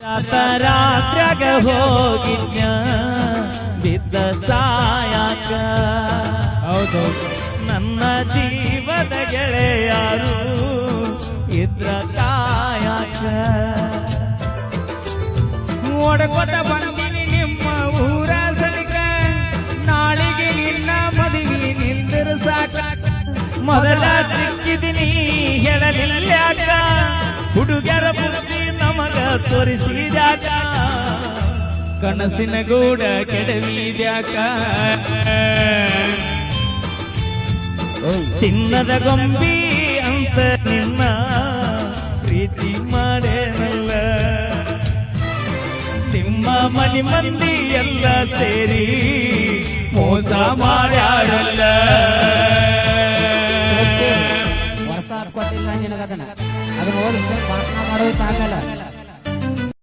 ರಾತ್ರ್ಯಾಗ ಹೋಗಿದ್ನ, ಬಿದ್ದ ಸಾಯಾಕ. ಹೌದು, ನನ್ನ ಜೀವದ ಗೆಳೆಯರು ಇದ್ರ ಕಾಯಾಕ. ಓಡಕೊಟ ಬಂದಿನಿ ನಿಮ್ಮ ಊರ ಸಲಿಕ, ನಾಳಿಗೆ ನಿನ್ನ ಮದುವೆ ನಿಂದಿರು ಸಾಕ ಮೊದಲ ಸಿಕ್ಕಿದಿನಿ ಹೇಳಲಿಲ್ಲ ಹುಡುಗರ ನಮಗ ತೋರಿಸಿದ್ಯಾಕ? ಕನಸಿನ ಗೂಡ ಕೆಡವಿದ್ಯಾಕ? ಚಿನ್ನದ ಗೊಂಬಿ ಅಂತ ನಿನ್ನ ಪ್ರೀತಿ ಮಾಡೇನಲ್ಲ? ನಿಮ್ಮ ಮನಿ ಮಂದಿ ಎಲ್ಲ ಸೇರಿ ಮೋಸ ಮಾಡ್ಯಾರಲ್ಲ? ಕೊಟ್ಟಿಲ್ಲ ನಿನಗದನ್ನ. ಅದನ್ನ ಓದಿ ಭಾಷಣ ಮಾಡೋದಕ್ಕಾಗಲ್ಲ.